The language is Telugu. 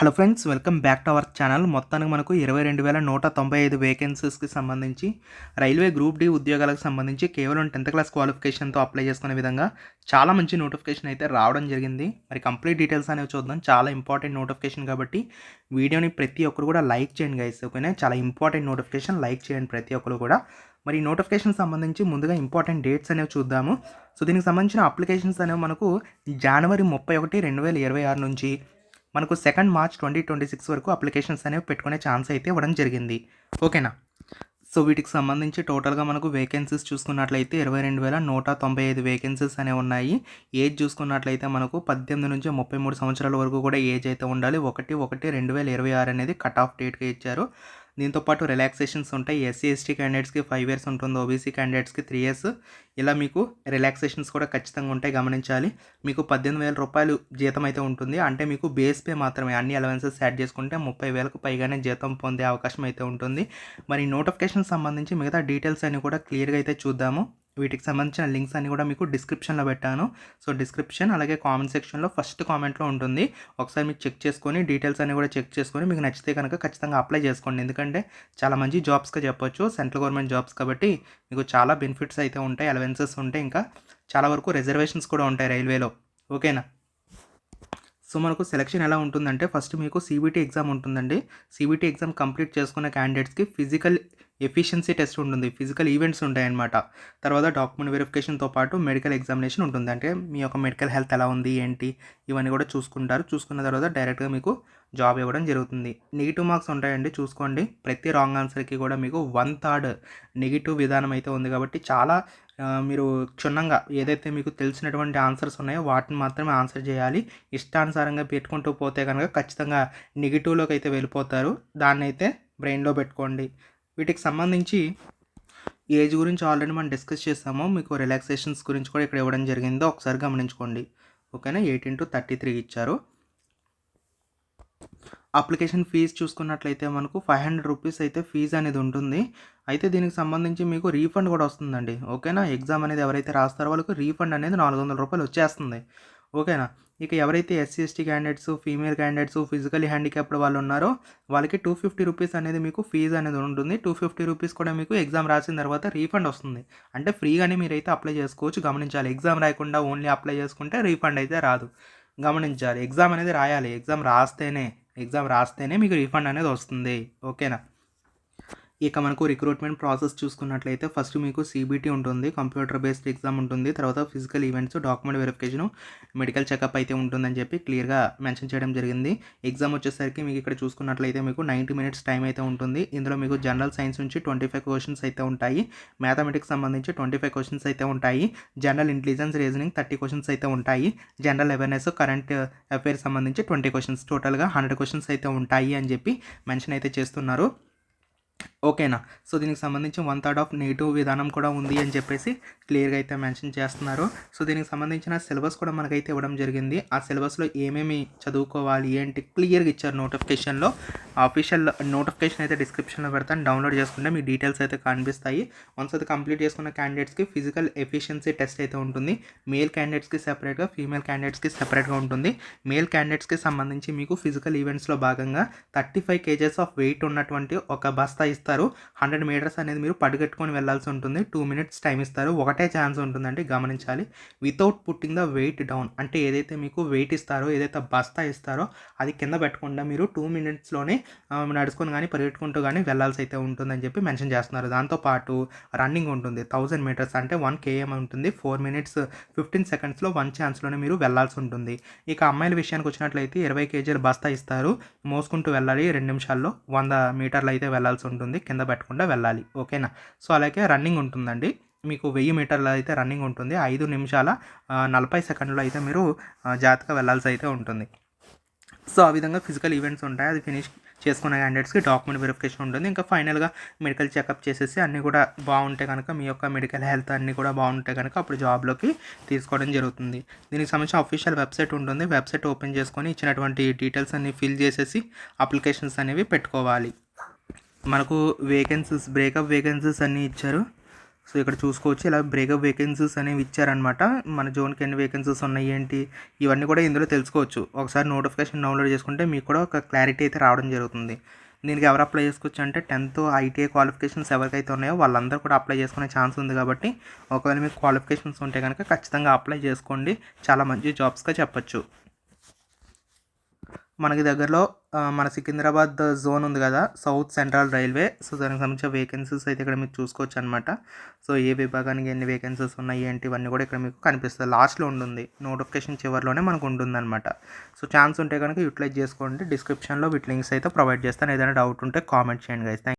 Hello friends welcome back to our channel. మొత్తానికి మనకు ఇరవై రెండు వేల నూట తొంభై ఐదు వేకెన్సీస్కి సంబంధించి రైల్వే గ్రూప్ డి ఉద్యోగాలకు సంబంధించి కేవలం టెన్త్ క్లాస్ క్వాలిఫికేషన్తో అప్లై చేసుకునే విధంగా చాలా మంచి నోటిఫికేషన్ అయితే రావడం జరిగింది. మరి కంప్లీట్ డీటెయిల్స్ అనేవి చూద్దాం. చాలా ఇంపార్టెంట్ నోటిఫికేషన్ కాబట్టి వీడియోని ప్రతి ఒక్కరు కూడా లైక్ చేయండి గైస్ ఓకేనా చాలా ఇంపార్టెంట్ నోటిఫికేషన్ లైక్ చేయండి ప్రతి ఒక్కరు కూడా. మరి ఈ నోటిఫికేషన్ సంబంధించి ముందుగా ఇంపార్టెంట్ డేట్స్ అనేవి చూద్దాము. సో దీనికి సంబంధించిన అప్లికేషన్స్ అనేవి మనకు జనవరి ముప్పై ఒకటి రెండు వేల ఇరవై ఆరు నుంచి మనకు second March twenty twenty six వరకు అప్లికేషన్స్ అనేవి పెట్టుకునే ఛాన్స్ అయితే ఇవ్వడం జరిగింది. ఓకేనా సో వీటికి సంబంధించి టోటల్గా మనకు వేకెన్సీస్ చూసుకున్నట్లయితే ఇరవై రెండు వేల నూట తొంభై ఐదు వేకెన్సీస్ అనేవి ఉన్నాయి. ఏజ్ చూసుకున్నట్లయితే మనకు పద్దెనిమిది నుంచి ముప్పై మూడు సంవత్సరాల వరకు కూడా ఏజ్ అయితే ఉండాలి. ఒకటి ఒకటి రెండు వేల ఇరవై ఆరు అనేది కట్ ఆఫ్ డేట్గా ఇచ్చారు. దీంతో పాటు రిలాక్సేషన్స్ ఉంటాయి. ఎస్సీ ఎస్టీ క్యాండిడేట్స్కి ఫైవ్ ఇయర్స్ ఉంటుంది. ఓబీసీ క్యాండిడేట్స్కి త్రీ ఇయర్స్ ఇలా మీకు రిలాక్సేషన్స్ కూడా ఖచ్చితంగా ఉంటాయి. గమనించాలి. మీకు పద్దెనిమిది వేల రూపాయలు జీతం అయితే ఉంటుంది. అంటే మీకు బేస్ పే మాత్రమే. అన్ని అలవెన్సెస్ యాడ్ చేసుకుంటే ముప్పై వేలకు పైగానే జీతం పొందే అవకాశం అయితే ఉంటుంది. మరి నోటిఫికేషన్ సంబంధించి మిగతా డీటెయిల్స్ అన్ని కూడా క్లియర్గా అయితే చూద్దాము. వీటికి సంబంధించిన లింక్స్ అన్ని కూడా మీకు డిస్క్రిప్షన్లో పెట్టాను. సో డిస్క్రిప్షన్ అలాగే కామెంట్ సెక్షన్లో ఫస్ట్ కామెంట్లో ఉంటుంది. ఒకసారి మీరు చెక్ చేసుకొని డీటెయిల్స్ అన్ని కూడా చెక్ చేసుకొని మీకు నచ్చితే కనుక ఖచ్చితంగా అప్లై చేసుకోండి. ఎందుకంటే చాలా మంచి జాబ్స్గా చెప్పొచ్చు. సెంట్రల్ గవర్నమెంట్ జాబ్స్ కాబట్టి మీకు చాలా బెనిఫిట్స్ అయితే ఉంటాయి అలవెన్సెస్ ఉంటాయి. ఇంకా చాలా వరకు రిజర్వేషన్స్ కూడా ఉంటాయి రైల్వేలో. ఓకేనా? సో మనకు సెలక్షన్ ఎలా ఉంటుందంటే ఫస్ట్ మీకు సిబిటీ ఎగ్జామ్ ఉంటుందండి. సీబీటీ ఎగ్జామ్ కంప్లీట్ చేసుకున్న క్యాండిడేట్స్కి ఫిజికల్ ఎఫిషియన్సీ టెస్ట్ ఉంటుంది. ఫిజికల్ ఈవెంట్స్ ఉంటాయన్నమాట. తర్వాత డాక్యుమెంట్ వెరిఫికేషన్తో పాటు మెడికల్ ఎగ్జామినేషన్ ఉంటుంది. అంటే మీ యొక్క మెడికల్ హెల్త్ ఎలా ఉంది ఏంటి ఇవన్నీ కూడా చూసుకుంటారు. చూసుకున్న తర్వాత డైరెక్ట్గా మీకు జాబ్ ఇవ్వడం జరుగుతుంది. నెగిటివ్ మార్క్స్ ఉంటాయండి చూసుకోండి. ప్రతి రాంగ్ ఆన్సర్కి కూడా మీకు వన్ థర్డ్ నెగిటివ్ విధానం అయితే ఉంది కాబట్టి చాలా మీరు క్షుణ్ణంగా ఏదైతే మీకు తెలిసినటువంటి ఆన్సర్స్ ఉన్నాయో వాటిని మాత్రమే ఆన్సర్ చేయాలి. ఇష్టానుసారంగా పెట్టుకుంటూ పోతే కనుక ఖచ్చితంగా నెగిటివ్లోకి అయితే వెళ్ళిపోతారు. దాన్ని అయితే బ్రెయిన్లో పెట్టుకోండి. వీటికి సంబంధించి ఏజ్ గురించి ఆల్రెడీ మనం డిస్కస్ చేసాము. మీకు రిలాక్సేషన్స్ గురించి కూడా ఇక్కడ ఇవ్వడం జరిగిందో ఒకసారి గమనించుకోండి. ఓకేనా ఎయిటీన్ టు థర్టీ త్రీ ఇచ్చారు. అప్లికేషన్ ఫీజు చూసుకున్నట్లయితే మనకు ఫైవ్ హండ్రెడ్ రూపీస్ అయితే ఫీజు అనేది ఉంటుంది. అయితే దీనికి సంబంధించి మీకు రీఫండ్ కూడా వస్తుందండి. ఓకేనా? ఎగ్జామ్ అనేది ఎవరైతే రాస్తారో వాళ్ళకు రీఫండ్ అనేది నాలుగు వందల రూపాయలు వచ్చేస్తుంది. ఓకేనా? ఇక ఎవరైతే SC ST candidates female candidates physically handicapped వాళ్ళు ఉన్నారో వాళ్ళకి టూ ఫిఫ్టీ రూపీస్ అనేది మీకు ఫీజు అనేది ఉంటుంది. టూ ఫిఫ్టీ రూపీస్ కూడా మీకు ఎగ్జామ్ రాసిన తర్వాత రీఫండ్ వస్తుంది. అంటే ఫ్రీగానే మీరైతే అప్లై చేసుకోవచ్చు. గమనించాలి. ఎగ్జామ్ రాయకుండా ఓన్లీ అప్లై చేసుకుంటే రీఫండ్ అయితే రాదు. గమనించాలి. ఎగ్జామ్ అనేది రాయాలి. ఎగ్జామ్ రాస్తేనే ఎగ్జామ్ రాస్తేనే మీకు రీఫండ్ అనేది వస్తుంది. ఓకేనా? ఇక మనకు రిక్రూట్మెంట్ ప్రాసెస్ చూసుకున్నట్లయితే ఫస్ట్ మీకు సీబీటీ ఉంటుంది కంప్యూటర్ బేస్డ్ ఎగ్జామ్ ఉంటుంది తర్వాత physical events document verification medical checkup అయితే ఉంటుందని చెప్పి క్లియర్గా మెన్షన్ చేయడం జరిగింది. ఎగ్జామ్ వచ్చేసరికి మీకు ఇక్కడ చూసుకున్నట్లయితే మీకు నైంటీ మినిట్స్ టైం అయితే ఉంటుంది. ఇందులో మీకు జనరల్ సైన్స్ నుంచి ట్వంటీ ఫైవ్ క్వశ్చన్స్ అయితే ఉంటాయి. మ్యాథమెటిక్స్ సంబంధించి ట్వంటీ ఫైవ్ క్వశ్చన్స్ అయితే ఉంటాయి. General intelligence reasoning thirty questions అయితే ఉంటాయి. జనరల్ అవేర్నెస్ కరెంట్ అఫైర్స్ సంబంధించి ట్వంటీ క్వశ్చన్స్ టోటల్గా హండ్రెడ్ క్వశ్చన్స్ అయితే ఉంటాయి అని చెప్పి మెన్షన్ అయితే చేస్తున్నారు. ఓకేనా? సో దీనికి సంబంధించి వన్ థర్డ్ ఆఫ్ నెగిటివ్ విధానం కూడా ఉంది అని చెప్పేసి క్లియర్గా అయితే మెన్షన్ చేస్తున్నారు. సో దీనికి సంబంధించిన సిలబస్ కూడా మనకైతే ఇవ్వడం జరిగింది. ఆ సిలబస్లో ఏమేమి చదువుకోవాలి ఏంటి క్లియర్గా ఇచ్చారు నోటిఫికేషన్లో. ఆఫీషియల్ నోటిఫికేషన్ అయితే డిస్క్రిప్షన్లో పెడతాను. డౌన్లోడ్ చేసుకుంటే మీ డీటెయిల్స్ అయితే కనిపిస్తాయి. వన్స్ అది కంప్లీట్ చేసుకున్న క్యాండిడేట్స్కి ఫిజికల్ ఎఫిషియన్సీ టెస్ట్ అయితే ఉంటుంది. మేల్ క్యాండిడేట్స్కి సెపరేట్గా ఫీమేల్ క్యాండిడేట్స్కి సెపరేట్గా ఉంటుంది. మేల్ క్యాండిడేట్స్కి సంబంధించి మీకు ఫిజికల్ ఈవెంట్స్లో భాగంగా thirty five KGs of weight ఉన్నటువంటి ఒక బస్తా ఇస్తారు. హండ్రెడ్ మీటర్స్ అనేది మీరు పడుగట్టుకొని వెళ్ళాల్సి ఉంటుంది. టూ మినిట్స్ టైం ఇస్తారు. ఒకటే ఛాన్స్ ఉంటుందండి గమనించాలి. Without putting the weight down అంటే ఏదైతే మీకు వెయిట్ ఇస్తారో ఏదైతే బస్తా ఇస్తారో అది కింద పెట్టకుండా మీరు టూ మినిట్స్లోనే నడుచుకొని కానీ పరిగెట్టుకుంటూ కానీ వెళ్ళాల్సి అయితే ఉంటుందని చెప్పి మెన్షన్ చేస్తున్నారు. దాంతోపాటు రన్నింగ్ ఉంటుంది. థౌజండ్ మీటర్స్ అంటే వన్ కేఎం ఉంటుంది. ఫోర్ మినిట్స్ ఫిఫ్టీన్ సెకండ్స్లో వన్ ఛాన్స్లోనే మీరు వెళ్ళాల్సి ఉంటుంది. ఇక అమ్మాయిల విషయానికి వచ్చినట్లయితే ఇరవై కేజీల బస్తా ఇస్తారు. మోసుకుంటూ వెళ్ళాలి రెండు నిమిషాల్లో. వంద మీటర్లు అయితే వెళ్ళాల్సి ఉంటుంది. కింద పెట్టకుండా వెళ్ళాలి. ఓకేనా? సో అలాగే రన్నింగ్ ఉంటుందండి. మీకు వెయ్యి మీటర్లు అయితే రన్నింగ్ ఉంటుంది. ఐదు నిమిషాల నలభై సెకండ్లో అయితే మీరు ఆ, జాగ్రత్తగా వెళ్ళాల్సి అయితే ఉంటుంది. సో ఆ విధంగా ఫిజికల్ ఈవెంట్స్ ఉంటాయి. అది ఫినిష్ చేసుకున్న క్యాండిడేట్స్కి డాక్యుమెంట్ వెరిఫికేషన్ ఉంటుంది. ఇంకా ఫైనల్గా మెడికల్ చెకప్ చేసేసి అన్నీ కూడా బాగుంటే కనుక మీ యొక్క మెడికల్ హెల్త్ అన్నీ కూడా బాగుంటే కనుక అప్పుడు జాబ్లోకి తీసుకోవడం జరుగుతుంది. దీనికి సంబంధించిన అఫీషియల్ వెబ్సైట్ ఉంటుంది. వెబ్సైట్ ఓపెన్ చేసుకొని ఇచ్చినటువంటి డీటెయిల్స్ అన్ని ఫిల్ చేసేసి అప్లికేషన్స్ అనేవి పెట్టుకోవాలి. మనకు వేకెన్సీస్ బ్రేకప్ వేకెన్సీస్ అన్నీ ఇచ్చారు. సో ఇక్కడ చూసుకోవచ్చు. ఇలా బ్రేకప్ వేకెన్సీస్ అనేవి ఇచ్చారనమాట మన జోన్కి ఎన్ని వేకెన్సీస్ ఉన్నాయి ఏంటి? ఇవన్నీ కూడా ఇందులో తెలుసుకోవచ్చు. ఒకసారి నోటిఫికేషన్ డౌన్లోడ్ చేసుకుంటే మీకు కూడా ఒక క్లారిటీ అయితే రావడం జరుగుతుంది. దీనికి ఎవరు అప్లై చేసుకోవచ్చు అంటే టెన్త్ ఐటీఐ క్వాలిఫికేషన్స్ ఎవరికైతే ఉన్నాయో వాళ్ళందరూ కూడా అప్లై చేసుకునే ఛాన్స్ ఉంది కాబట్టి ఒకవేళ మీకు క్వాలిఫికేషన్స్ ఉంటే కనుక ఖచ్చితంగా అప్లై చేసుకోండి. చాలా మంచి జాబ్స్గా చెప్పచ్చు. మనకి దగ్గరలో మన సికింద్రాబాద్ జోన్ ఉంది కదా సౌత్ సెంట్రల్ రైల్వే. సో దానికి సంబంధించిన వేకెన్సీస్ అయితే ఇక్కడ మీరు చూసుకోవచ్చు అనమాట సో ఏ విభాగానికి ఎన్ని వేకెన్సీస్ ఉన్నాయి ఏంటి ఇవన్నీ కూడా ఇక్కడ మీకు కనిపిస్తుంది. లాస్ట్లో ఉంటుంది. నోటిఫికేషన్ చివరిలోనే మనకు ఉంటుందన్నమాట. సో ఛాన్స్ ఉంటే కనుక యూటిలైజ్ చేసుకోండి. డిస్క్రిప్షన్లో వీటి లింక్స్ అయితే ప్రొవైడ్ చేస్తాను. ఏదైనా డౌట్ ఉంటే కామెంట్ చేయండి గైస్ థ్యాంక్